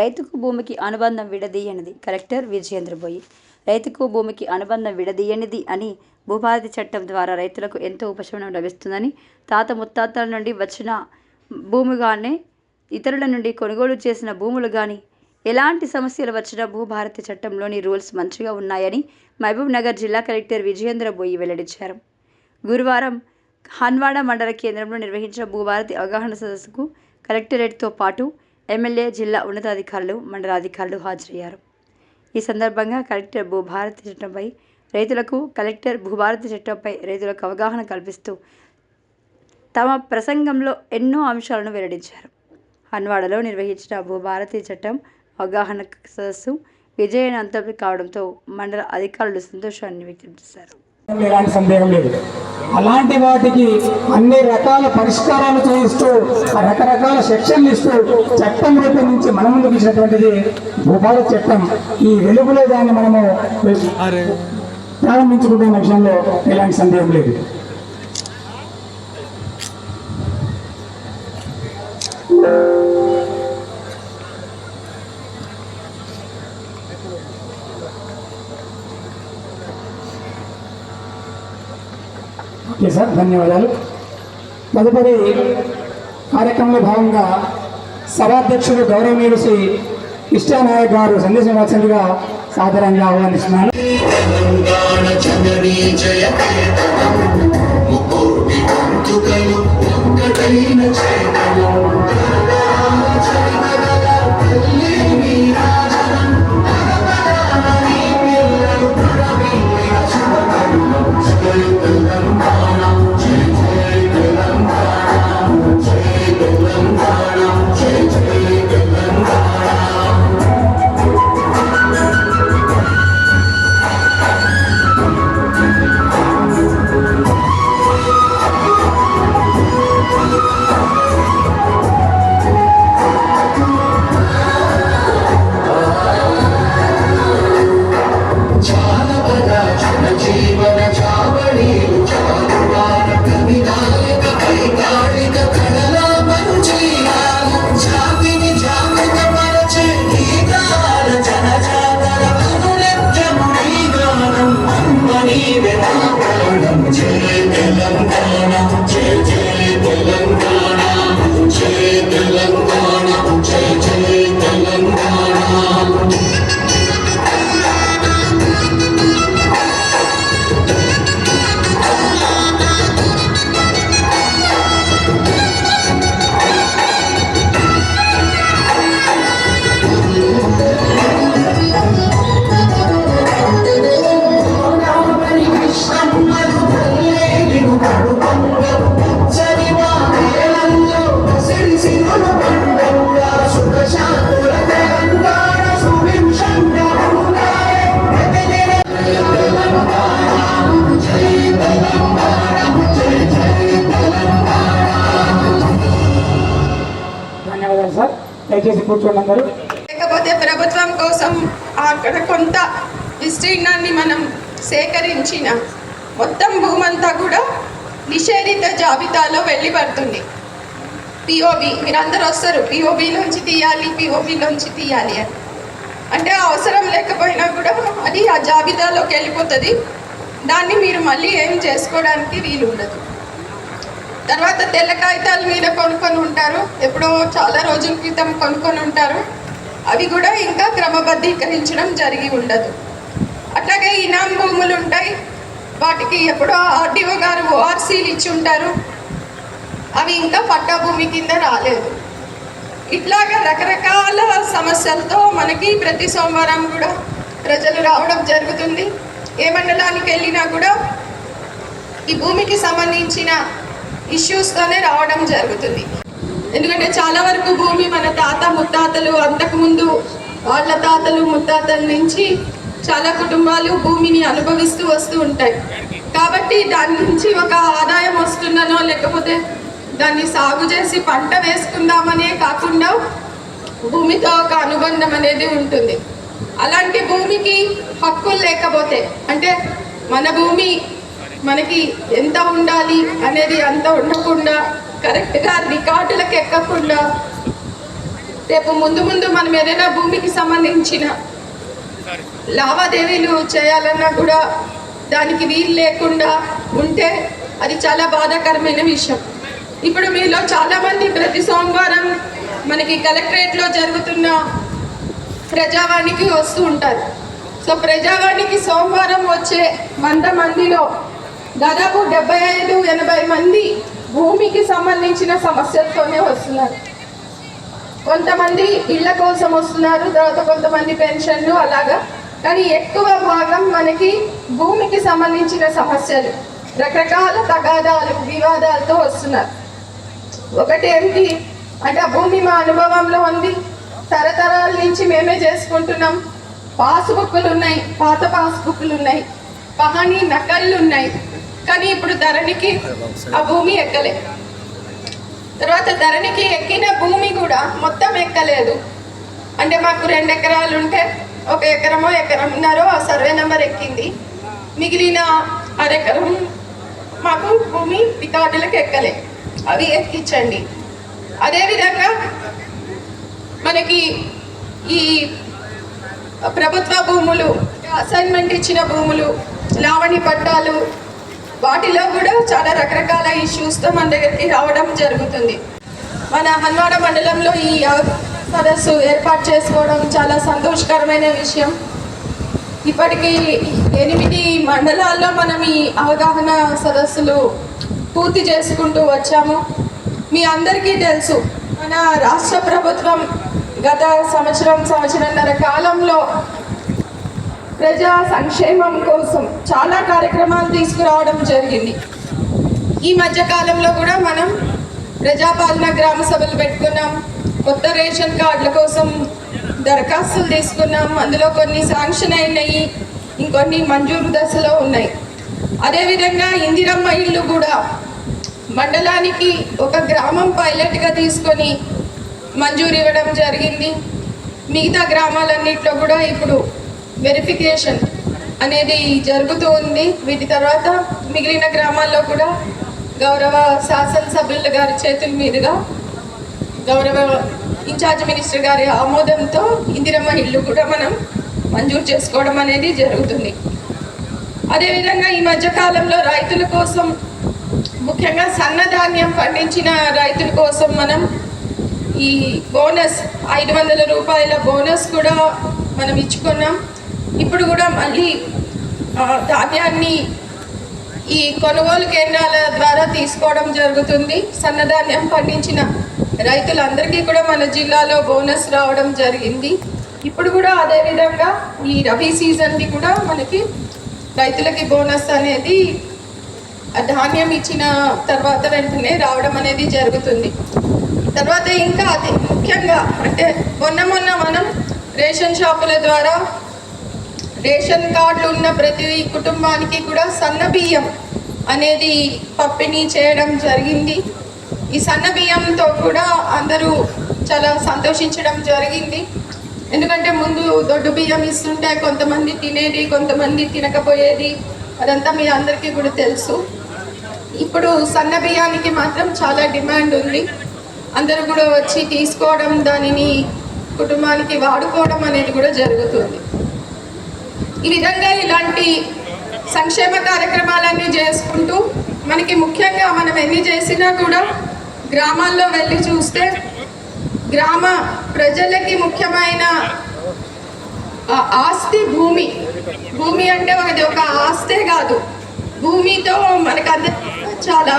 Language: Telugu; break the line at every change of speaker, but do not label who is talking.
రైతుకు భూమికి అనుబంధం విడదీయనిది. కలెక్టర్ విజయేంద్రబోయి. రైతుకు భూమికి అనుబంధం విడదీయనిది అని భూభారతి చట్టం ద్వారా రైతులకు ఎంతో ఉపశమనం లభిస్తుందని తాత ముత్తాతల నుండి వచ్చిన భూమిగానే ఇతరుల నుండి కొనుగోలు చేసిన భూములు కానీ ఎలాంటి సమస్యలు వచ్చినా భూభారతి చట్టంలోని రూల్స్ మంచిగా ఉన్నాయని మహబూబ్ నగర్ జిల్లా కలెక్టర్ విజయేంద్ర బోయి వెల్లడించారు. గురువారం హన్వాడ మండల కేంద్రంలో నిర్వహించిన భూభారతి అవగాహన సదస్సుకు కలెక్టరేట్తో పాటు ఎమ్మెల్యే జిల్లా ఉన్నతాధికారులు మండలాధికారులు హాజరయ్యారు. ఈ సందర్భంగా కలెక్టర్ భూభారతి చట్టంపై రైతులకు కలెక్టర్ భూభారతి చట్టంపై రైతులకు అవగాహన కల్పిస్తూ తమ ప్రసంగంలో ఎన్నో అంశాలను వెల్లడించారు. హన్వాడలో నిర్వహించిన భూభారతి చట్టం అవగాహన సదస్సు విజయనంతం కావడంతో మండల అధికారులు సంతోషాన్ని వ్యక్తం చేశారు.
ఎలాంటి సందేహం లేదు. అలాంటి వాటికి అన్ని రకాల పరిష్కారాలు చేయిస్తూ రకరకాల సెక్షన్లు ఇస్తూ చట్టం రూపొందించి మన ముందుకు ఇచ్చినటువంటిది భూపాల చట్టం. ఈ వెలుగులో దాన్ని మనము ప్రారంభించుకుంటున్న విషయంలో ఎలాంటి సందేహం లేదు. ఓకే సార్ ధన్యవాదాలు. తదుపరి కార్యక్రమంలో భాగంగా సభాధ్యక్షుడు గౌరవనీయులు శ్రీ ఇష్టానాయక్ గారు సందేశం వచ్చినట్టుగా సాధారణంగా ఆహ్వానిస్తున్నాను.
ముకోటి
దయచేసి కూర్చోండి అందరూ.
లేకపోతే ప్రభుత్వం కోసం అక్కడ కొంత విస్తీర్ణాన్ని మనం సేకరించిన మొత్తం భూమంతా కూడా నిషేధిత జాబితాలో వెళ్ళిపడుతుంది. పిఓబి మీరందరూ వస్తారు. పిఓబిలోంచి తీయాలి పిఓబిలోంచి తీయాలి అని. అంటే అవసరం లేకపోయినా కూడా అది ఆ జాబితాలోకి వెళ్ళిపోతుంది. దాన్ని మీరు మళ్ళీ ఏం చేసుకోవడానికి వీలు ఉండదు తర్వాత తెల్ల కాగితాల మీద కొనుక్కొని ఉంటారు. ఎప్పుడో చాలా రోజుల క్రితం కొనుక్కొని ఉంటారు. అవి కూడా ఇంకా క్రమబద్ధీకరించడం జరిగి ఉండదు. అట్లాగే ఇనాం భూములు ఉంటాయి. వాటికి ఎప్పుడో ఆర్డీఓ గారు ఓఆర్సీలు ఇచ్చి ఉంటారు. అవి ఇంకా పట్టా భూమి కింద రాలేదు. ఇట్లాగా రకరకాల సమస్యలతో మనకి ప్రతి సోమవారం కూడా ప్రజలు రావడం జరుగుతుంది. ఏ మండలానికి వెళ్ళినా కూడా ఈ భూమికి సంబంధించిన ఇష్యూస్తోనే రావడం జరుగుతుంది. ఎందుకంటే చాలా వరకు భూమి మన తాత ముత్తాతలు అంతకుముందు వాళ్ళ తాతలు ముత్తాతల నుంచి చాలా కుటుంబాలు భూమిని అనుభవిస్తూ వస్తూ ఉంటాయి. కాబట్టి దాని నుంచి ఒక ఆదాయం వస్తుందనో లేకపోతే దాన్ని సాగు చేసి పంట వేసుకుందామనే కాకుండా భూమితో ఒక అనుబంధం అనేది ఉంటుంది. అలాంటి భూమికి హక్కులు లేకపోతే అంటే మన భూమి మనకి ఎంత ఉండాలి అనేది అంత ఉండకుండా కరెక్ట్గా రికార్డులకు ఎక్కకుండా రేపు ముందు ముందు మనం ఏదైనా భూమికి సంబంధించిన లావాదేవీలు చేయాలన్నా కూడా దానికి వీలు లేకుండా ఉంటే అది చాలా బాధాకరమైన విషయం. ఇప్పుడు మీలో చాలామంది ప్రతి సోమవారం మనకి కలెక్టరేట్లో జరుగుతున్న ప్రజావాణికి వస్తూ ఉంటారు. సో ప్రజావాణికి సోమవారం వచ్చే వంద మందిలో దాదాపు డెబ్బై ఐదు ఎనభై మంది భూమికి సంబంధించిన సమస్యలతోనే వస్తున్నారు. కొంతమంది ఇళ్ళ కోసం వస్తున్నారు తర్వాత కొంతమంది పెన్షన్లు అలాగా. కానీ ఎక్కువ భాగం మనకి భూమికి సంబంధించిన సమస్యలు రకరకాల తగాదాలు వివాదాలతో వస్తున్నారు. ఒకటి ఏంటి? అంటే ఆ భూమి మా అనుభవంలో ఉంది. తరతరాల నుంచి మేమే చేసుకుంటున్నాం. పాస్బుక్లు ఉన్నాయి పాత పాస్బుక్లు ఉన్నాయి. పహానీ నకళ్ళు ఉన్నాయి. కానీ ఇప్పుడు ధరణికి ఆ భూమి ఎక్కలే. తర్వాత ధరణికి ఎక్కిన భూమి కూడా మొత్తం ఎక్కలేదు. అంటే మాకు రెండు ఎకరాలు ఉంటే ఒక ఎకరమో ఎకరంన్నరో ఆ సర్వే నెంబర్ ఎక్కింది. మిగిలిన అరెకరం మాకు భూమి రికార్డులకు ఎక్కలే. అవి ఎక్కించండి. అదేవిధంగా మనకి ఈ ప్రభుత్వ భూములు అసైన్మెంట్ ఇచ్చిన భూములు లావణి పట్టాలు వాటిలో కూడా చాలా రకరకాల ఇష్యూస్తో మన దగ్గరికి రావడం జరుగుతుంది. మన హన్వాడ మండలంలో ఈ సదస్సు ఏర్పాటు చేసుకోవడం చాలా సంతోషకరమైన విషయం. ఇప్పటికీ ఎనిమిది మండలాల్లో మనం ఈ అవగాహన సదస్సులు పూర్తి చేసుకుంటూ వచ్చాము. మీ అందరికీ తెలుసు మన రాష్ట్ర ప్రభుత్వం గత సంవత్సరం సంవత్సరంన్నర కాలంలో ప్రజా సంక్షేమం కోసం చాలా కార్యక్రమాలు తీసుకురావడం జరిగింది. ఈ మధ్య కాలంలో కూడా మనం ప్రజాపాలన గ్రామ సభలు పెట్టుకున్నాం. కొత్త రేషన్ కార్డుల కోసం దరఖాస్తులు తీసుకున్నాం. అందులో కొన్ని శాంక్షన్ అయినాయి. ఇంకొన్ని మంజూరు దశలో ఉన్నాయి. అదేవిధంగా ఇందిరమ్మ ఇల్లు కూడా మండలానికి ఒక గ్రామం పైలట్గా తీసుకొని మంజూరు ఇవ్వడం జరిగింది. మిగతా గ్రామాలన్నింటిలో కూడా ఇప్పుడు వెరిఫికేషన్ అనేది జరుగుతూ ఉంది. వీటి తర్వాత మిగిలిన గ్రామాల్లో కూడా గౌరవ శాసనసభ్యుల గారి చేతుల మీదుగా గౌరవ ఇన్ఛార్జ్ మినిస్టర్ గారి ఆమోదంతో ఇందిరమ్మ ఇల్లు కూడా మనం మంజూరు చేసుకోవడం అనేది జరుగుతుంది. అదేవిధంగా ఈ మధ్యకాలంలో రైతుల కోసం ముఖ్యంగా సన్నధాన్యం పండించిన రైతుల కోసం మనం ఈ బోనస్ ఐదు వందల రూపాయల బోనస్ కూడా మనం ఇచ్చుకున్నాం. ఇప్పుడు కూడా మళ్ళీ ధాన్యాన్ని ఈ కొనుగోలు కేంద్రాల ద్వారా తీసుకోవడం జరుగుతుంది. సన్నధాన్యం పండించిన రైతులందరికీ కూడా మన జిల్లాలో బోనస్ రావడం జరిగింది. ఇప్పుడు కూడా అదేవిధంగా ఈ రబీ సీజన్ది కూడా మనకి రైతులకి బోనస్ అనేది ధాన్యం ఇచ్చిన తర్వాత వెంటనే రావడం అనేది జరుగుతుంది. తర్వాత ఇంకా అతి ముఖ్యంగా అంటే మొన్న మొన్న మనం రేషన్ షాపుల ద్వారా రేషన్ కార్డులు ఉన్న ప్రతి కుటుంబానికి కూడా సన్న బియ్యం అనేది పంపిణీ చేయడం జరిగింది. ఈ సన్న బియ్యంతో కూడా అందరూ చాలా సంతోషించడం జరిగింది. ఎందుకంటే ముందు దొడ్డు బియ్యం ఇస్తుంటే కొంతమంది తినేది కొంతమంది తినకపోయేది అదంతా మీ అందరికీ కూడా తెలుసు. ఇప్పుడు సన్న బియ్యానికి మాత్రం చాలా డిమాండ్ ఉంది. అందరూ కూడా వచ్చి తీసుకోవడం దానిని కుటుంబానికి వాడుకోవడం అనేది కూడా జరుగుతుంది. ఈ విధంగా ఇలాంటి సంక్షేమ కార్యక్రమాలన్నీ చేసుకుంటూ మనకి ముఖ్యంగా మనం ఎన్ని చేసినా కూడా గ్రామాల్లో వెళ్ళి చూస్తే గ్రామ ప్రజలకి ముఖ్యమైన ఆస్తి భూమి భూమి అంటే అది ఒక ఆస్తే కాదు. భూమితో మనకు అందరికీ చాలా